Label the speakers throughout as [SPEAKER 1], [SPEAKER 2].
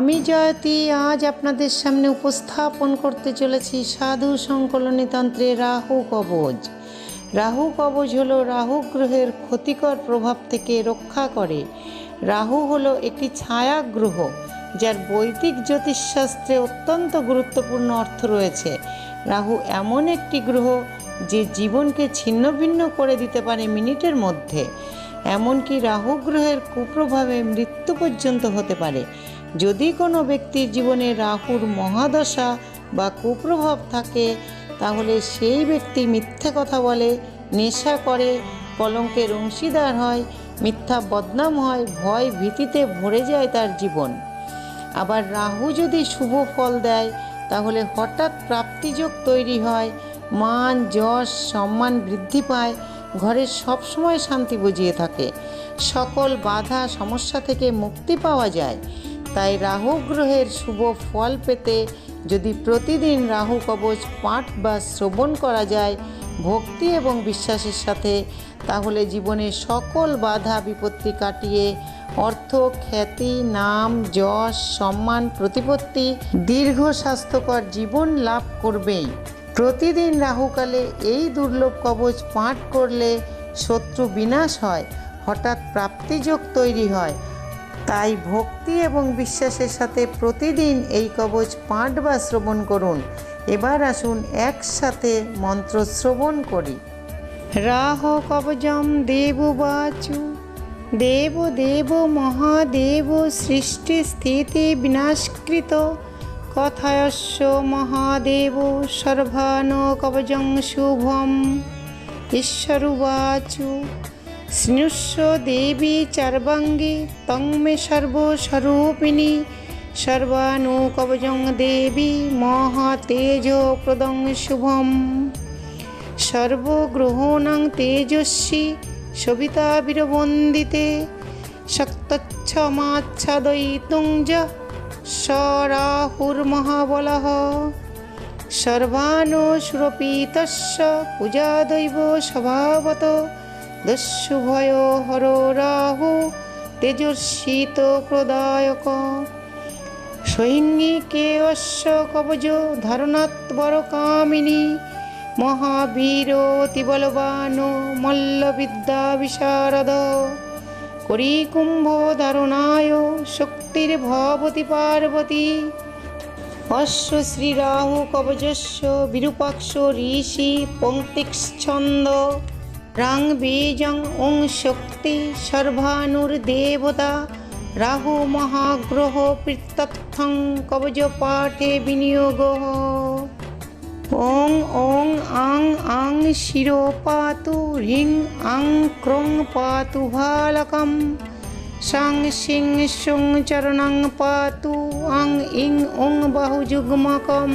[SPEAKER 1] আমি জয়তী, আজ আপনাদের সামনে উপস্থাপন করতে চলেছি সাধু সংকলনী তন্ত্রে রাহু কবজ। রাহু কবজ হলো রাহু গ্রহের ক্ষতিকর প্রভাব থেকে রক্ষা করে। রাহু হলো একটি ছায়া গ্রহ যার বৈদিক জ্যোতিষশাস্ত্রে অত্যন্ত গুরুত্বপূর্ণ অর্থ রয়েছে। রাহু এমন একটি গ্রহ, যে জীবনকে ছিন্নভিন্ন করে দিতে পারে মিনিটের মধ্যে। এমনকি রাহু গ্রহের কুপ্রভাবে মৃত্যু পর্যন্ত হতে পারে। যদি কোনো ব্যক্তির জীবনে রাহুর মহাদশা বা কুপ্রভাব থাকে, তাহলে সেই ব্যক্তি মিথ্যে কথা বলে, নেশা করে, কলঙ্কের অংশীদার হয়, মিথ্যা বদনাম হয়, ভয় ভীতিতে ভরে যায় তার জীবন। আবার রাহু যদি শুভ ফল দেয়, তাহলে হঠাৎ প্রাপ্তিযোগ তৈরি হয়, মান, যশ, সম্মান বৃদ্ধি পায়, ঘরে সবসময় শান্তি বুঝিয়ে থাকে। সকল বাধা, সমস্যা থেকে মুক্তি পাওয়া যায়। তাই রাহু গ্রহের শুভ ফল পেতে যদি প্রতিদিন রাহু কবচ পাঠ বা শ্রবণ করা যায় ভক্তি এবং বিশ্বাসের সাথে, তাহলে জীবনে সকল বাধা বিপত্তি কাটিয়ে অর্থ, খ্যাতি, নাম, যশ, সম্মান, প্রতিপত্তি, দীর্ঘ স্বাস্থ্যকর জীবন লাভ করবেই। প্রতিদিন রাহুকালে এই দুর্লভ কবচ পাঠ করলে শত্রু বিনাশ হয়, হঠাৎ প্রাপ্তিযোগ তৈরি হয়। তাই ভক্তি এবং বিশ্বাসের সাথে প্রতিদিন এই কবচ পাঠ বা শ্রবণ করুন। এবার আসুন একসাথে মন্ত্র শ্রবণ করি। রাহ কবজম দেববাচু দেব দেব মহাদেব সৃষ্টি স্থিতি বিনাশকৃত, কথায়স্য মহাদেব সর্বান কবজং শুভম ঈশ্বরুবাচু স্নুষ্য দেবী চার্বাঙ্গী তং মে সর্বস্বরূপিণী। সর্বানু কবজং দেবী মহাতেজ প্রদং শুভম। সর্বগ্রহণাং তেজস্বী সবিতা বীরবন্দিতে। শক্তচ্ছমাচ্ছাদয়িতুং য সরাহুর্মহাবলः সর্বানো সুরপিতস্য পূজাদৈব স্বভাবত। দস্যুভয় হর রাহু, তেজস্বিত প্রদায়ক সৈনিকে অশ্ব কবজ ধারণাত্বর কামিনী, মহাবীর অতিবলবান মল্লবিদ্যা বিশারদ। করিকুম্ভ ধারণায় শক্তির ভবতি পার্বতী। অশ্ব শ্রীরাহু কবজস্য বিরূপাক্ষ ঋষি পঙ্ক্তিচ্ছন্দ রাং বীজং ওং শক্তি সর্বানুর্দেবতা। রাহু মহাগ্রহ প্রত্যর্থং কবজ পাঠে বিনিয়োগ। ওং ওং আং আং শিরো পাতু রিং আং ক্রং পাতু ভালকম। সাং সিং সুং চরণং পাতু আং ইং ওং বাহুযুগ্মকম।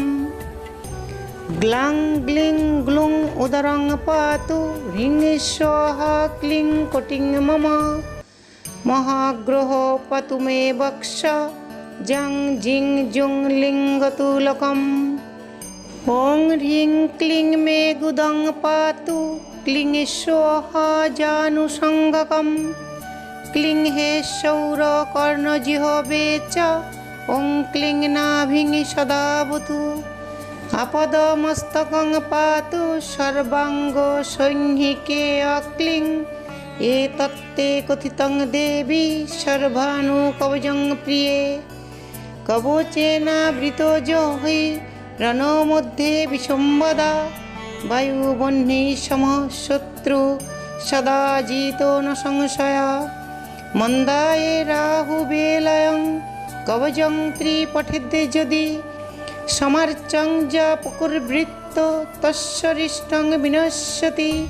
[SPEAKER 1] গ্লাং গ্লিং গ্লুং मुदरं पातु ह्रीं स्वाहा क्लीं कोटिं मम महाग्रहो पतु मे वक्ष जं जिं जुं लिङ्गतुलकम् ॐ ह्रीं क्लीं मे गुदं पातु क्लीं स्वाहा जानुसङ्गकं क्लीं हे सौरकर्णजिहवे च ॐ क्लीं नाभिं सदावतु আপদমস্তকং পাতু সর্বাঙ্গ সৈহিকে অক্লিং। এ তত্ত্বে কথিতং দেবী সর্বানুকবজং প্রিয়ে। কবচে কবচেনাবৃত জহি রণমধ্যে বিসম্বদা। বায়ু বায়ুবহ্নি সম শত্রু সদা জিত ন সংশয়া। মন্দায়ে রাহুবেলয়ং কবজং ত্রিপঠিদ্যে যদি সমার্চং যা পুকুর্বৃত্ত তস্যরিষ্টং বিনশ্যতি।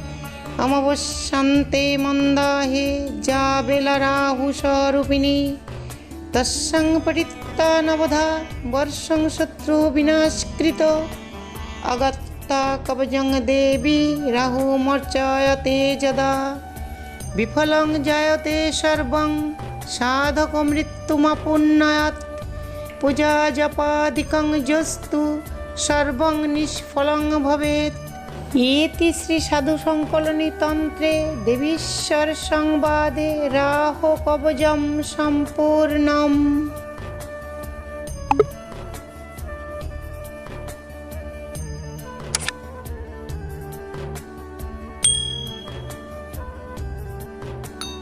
[SPEAKER 1] অমবস্যান্তে মন্দাহে যা বেলা রাহু স্বরূপিণী তস্যং পরিত্তানবধা বর্ষং শত্রু বিনাশকৃত। অগত্তা কবজং দেবী রাহুমর্চয়তে যদা। বিফলং জায়তে সর্বং, সাধক মৃত্যুমাপুন্নয়াত পূজা জপাদিকং জস্তু সর্বং নিষ্ফলং ভবেত ইতি শ্রী সাধু সংকলনী তন্ত্রে দেবীশ্বর সংবাদে রাহ কবজম সম্পূর্ণম